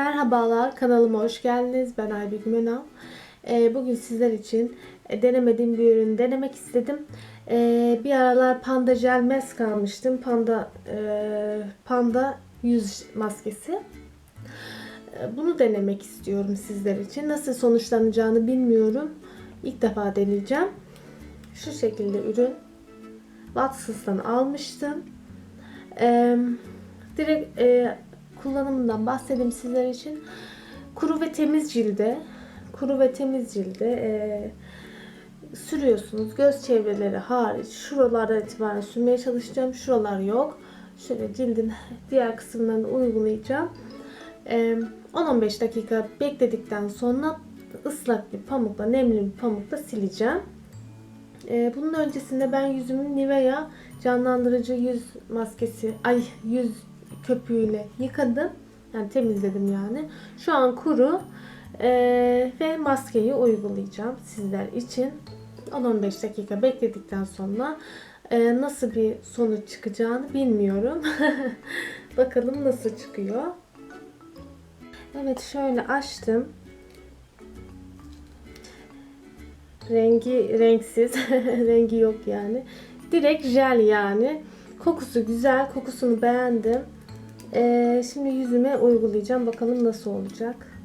Merhabalar, kanalıma hoş geldiniz. Ben Aybügüm Önal. Ee, bugün sizler için e, denemediğim bir ürünü denemek istedim. Ee, bir aralar Panda Gel Mask almıştım. Panda e, Panda yüz maskesi. Ee, Bunu denemek istiyorum sizler için. Nasıl sonuçlanacağını bilmiyorum. İlk defa deneyeceğim. Şu şekilde ürün. Watsons'tan almıştım. Direkt e, kullanımından bahsedeyim sizler için. Kuru ve temiz cilde, kuru ve temiz cilde e, sürüyorsunuz. Göz çevreleri hariç şuralardan itibaren sürmeye çalışacağım. Şuralar yok. Şöyle cildin diğer kısımlarını uygulayacağım. E, 10-15 dakika bekledikten sonra ıslak bir pamukla, nemli bir pamukla sileceğim. E, bunun öncesinde ben yüzümü Nivea canlandırıcı yüz maskesi, ay yüz köpüğüyle yıkadım. Yani temizledim yani. Şu an kuru ee, ve maskeyi uygulayacağım sizler için. 10-15 dakika bekledikten sonra e, nasıl bir sonuç çıkacağını bilmiyorum. Bakalım nasıl çıkıyor. Evet şöyle açtım. Rengi renksiz. Rengi yok yani. Direkt jel yani. Kokusu güzel. Kokusunu beğendim. Ee, şimdi yüzüme uygulayacağım. Bakalım nasıl olacak.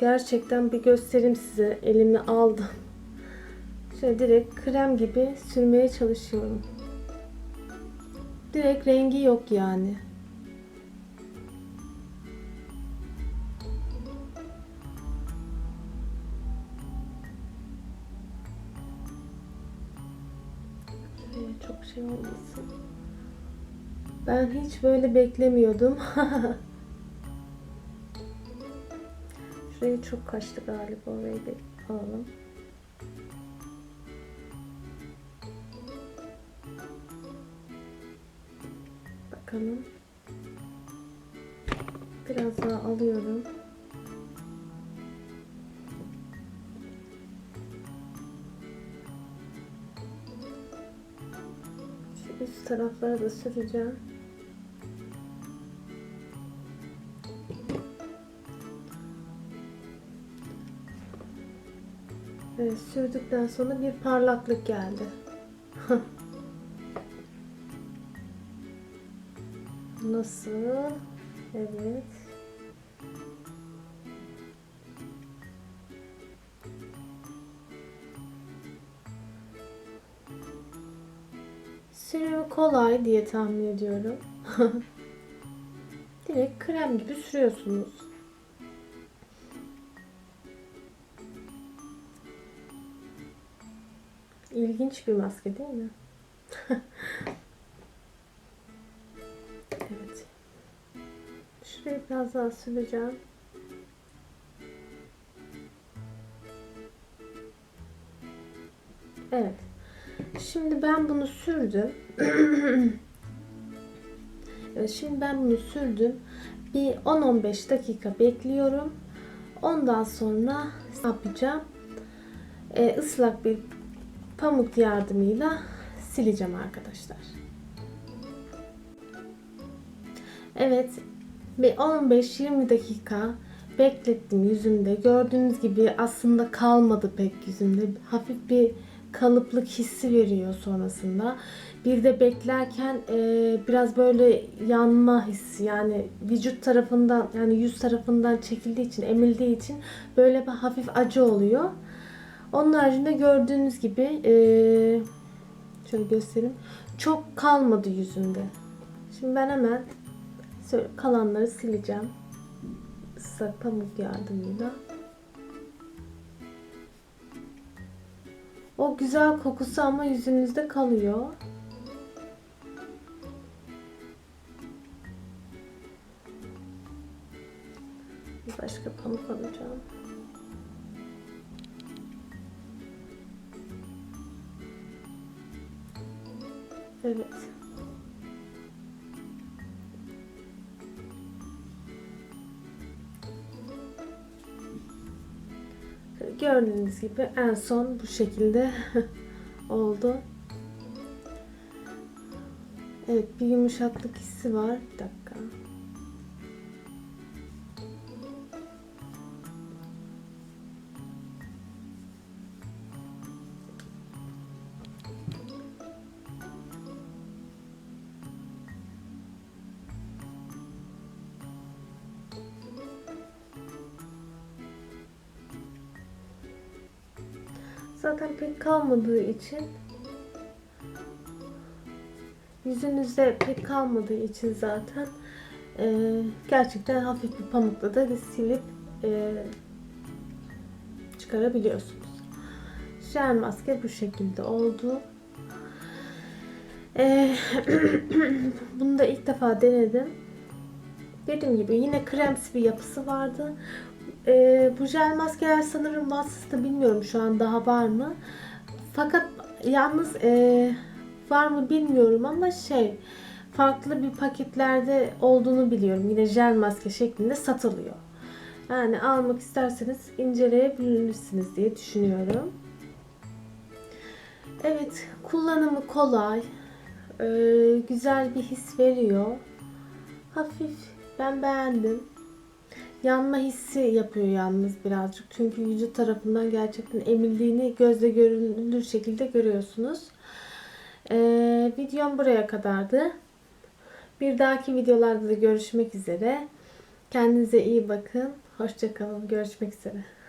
Gerçekten bir göstereyim size. Elimi aldım. Şöyle direkt krem gibi sürmeye çalışıyorum. Direkt rengi yok yani. Çok şey olmasın. Ben hiç böyle beklemiyordum. Şuraya çok kaçtı galiba. Orayı bir alalım. Bakalım. Biraz daha alıyorum. Üst taraflara da süreceğim. Evet, sürdükten sonra bir parlaklık geldi. Nasıl? Evet. Sürümü kolay diye tahmin ediyorum. Direkt krem gibi sürüyorsunuz. İlginç bir maske değil mi? evet. Şurayı biraz daha süreceğim. Evet. Şimdi ben bunu sürdüm. şimdi ben bunu sürdüm. Bir 10-15 dakika bekliyorum. Ondan sonra ne yapacağım? Ee, ıslak bir pamuk yardımıyla sileceğim arkadaşlar. Evet, bir 15-20 dakika beklettim yüzümde. Gördüğünüz gibi aslında kalmadı pek yüzümde. Hafif bir kalıplık hissi veriyor sonrasında. Bir de beklerken e, biraz böyle yanma hissi yani vücut tarafından yani yüz tarafından çekildiği için emildiği için böyle bir hafif acı oluyor. Onun haricinde gördüğünüz gibi e, şöyle göstereyim. Çok kalmadı yüzünde. Şimdi ben hemen kalanları sileceğim. Islak pamuk yardımıyla. O güzel kokusu ama yüzünüzde kalıyor. Bir başka pamuk alacağım. Evet. Gördüğünüz gibi en son bu şekilde oldu. Evet bir yumuşaklık hissi var. Bir dakika. Zaten pek kalmadığı için yüzünüzde pek kalmadığı için zaten e, gerçekten hafif bir pamukla da silip e, çıkarabiliyorsunuz. Jel maske bu şekilde oldu. E, bunu da ilk defa denedim. Dediğim gibi yine kremsi bir yapısı vardı. E, bu jel maskeler sanırım Watsons'ta bilmiyorum şu an daha var mı. Fakat yalnız e, var mı bilmiyorum ama şey farklı bir paketlerde olduğunu biliyorum. Yine jel maske şeklinde satılıyor. Yani almak isterseniz inceleyebilirsiniz diye düşünüyorum. Evet, kullanımı kolay. Ee, güzel bir his veriyor. Hafif. Ben beğendim. Yanma hissi yapıyor yalnız birazcık. Çünkü vücut tarafından gerçekten emildiğini gözle görülür şekilde görüyorsunuz. Ee, videom buraya kadardı. Bir dahaki videolarda da görüşmek üzere. Kendinize iyi bakın. Hoşçakalın. Görüşmek üzere.